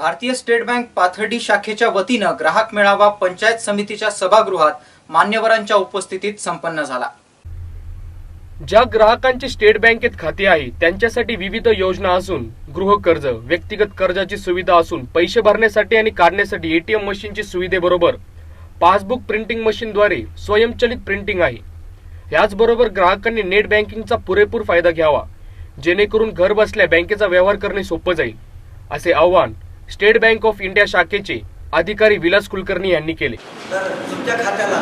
भारतीय state bank Pathardi शाखेच्या वतीनं ग्राहक मेळावा पंचायत समितीच्या सभागृहात मान्यवरांच्या उपस्थितीत संपन्न झाला. ज्या ग्राहकांचे स्टेट बँकेत खाते आहे त्यांच्यासाठी विविध योजना असून गृह कर्ज व्यक्तिगत कर्जाची सुविधा असून पैसे भरण्यासाठी आणि काढण्यासाठी एटीएम मशीनची सुविधेबरोबर पासबुक प्रिंटिंग मशीनद्वारे स्वयंचलित प्रिंटिंग आहे. याचबरोबर ग्राहकांनी नेट बँकिंगचा पुरेपूर फायदा घ्यावा जेणेकरून घर बसल्या बँकेचा व्यवहार करणे सोपं जाईल असे आव्हान स्टेट बँक ऑफ इंडिया शाखेचे अधिकारी विलास कुलकर्णी यांनी केले. तर तुमच्या खात्याला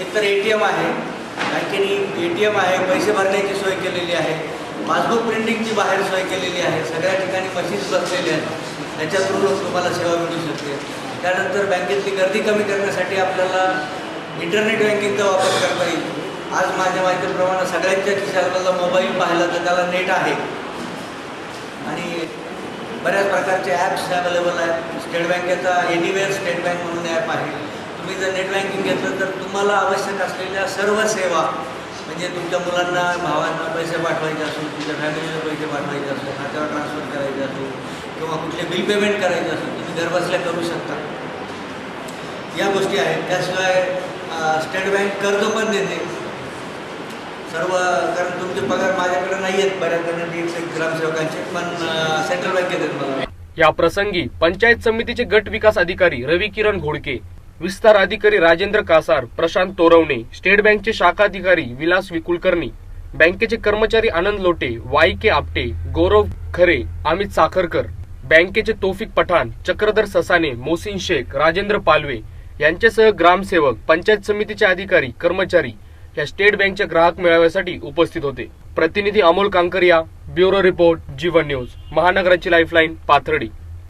एकतर ए टी एम आहे बँकेने ए टी एम आहे पैसे भरण्याची सोय केलेली आहे पासबुक प्रिंटिंगची बाहेर सोय केलेली आहे सगळ्या ठिकाणी मशीन्स बसलेल्या आहेत त्याच्यातून तुम्हाला सेवा मिळू शकते. त्यानंतर बँकेतली गर्दी कमी करण्यासाठी आपल्याला इंटरनेट बँकिंगचा वापर करता येईल. आज माझ्या माहितीप्रमाणे सगळ्यांच्या खिशाला मोबाईल पाहिला तर त्याला नेट आहे. आणि बऱ्याच प्रकारचे ॲप्स अवेलेबल आहेत. स्टेट बँकेचा एनिवेअर स्टेट बँक म्हणून ॲप आहे. तुम्ही जर नेट बँकिंग घेतलं तर तुम्हाला आवश्यक असलेल्या सर्व सेवा म्हणजे तुमच्या मुलांना भावांना पैसे पाठवायचे असो तुमच्या फॅमिलीला पैसे पाठवायचे असो खात्यावर ट्रान्सफर करायचे असो किंवा कुठले बिल पेमेंट करायचे असो तुम्ही घरबसल्या करू शकता. या गोष्टी आहेत. त्याशिवाय स्टेट बँक कर्ज पण देते. सर्व कारण तुमचे पगार माझ्याकडे नाही आहेत बऱ्याच जणांचे ग्रामसेवकांचे पण सेंट्रल बँकेत आहेत मला. या प्रसंगी पंचायत समितीचे गट विकास अधिकारी रवी किरण घोडके विस्तार अधिकारी राजेंद्र कासार प्रशांत तोरवणे स्टेट बँकचे शाखा अधिकारी विलास विकुलकर्णी बँकेचे कर्मचारी आनंद लोटे वाई के आपटे गौरव खरे अमित साखरकर बँकेचे तोफिक पठाण चक्रधर ससाने मोसिन शेख राजेंद्र पालवे यांच्यासह ग्रामसेवक पंचायत समितीचे अधिकारी कर्मचारी या स्टेट बँकच्या ग्राहक मेळाव्यासाठी उपस्थित होते. प्रतिनिधी Amol Kankaria bureau report Jeevan news महानगराची lifeline Pathardi.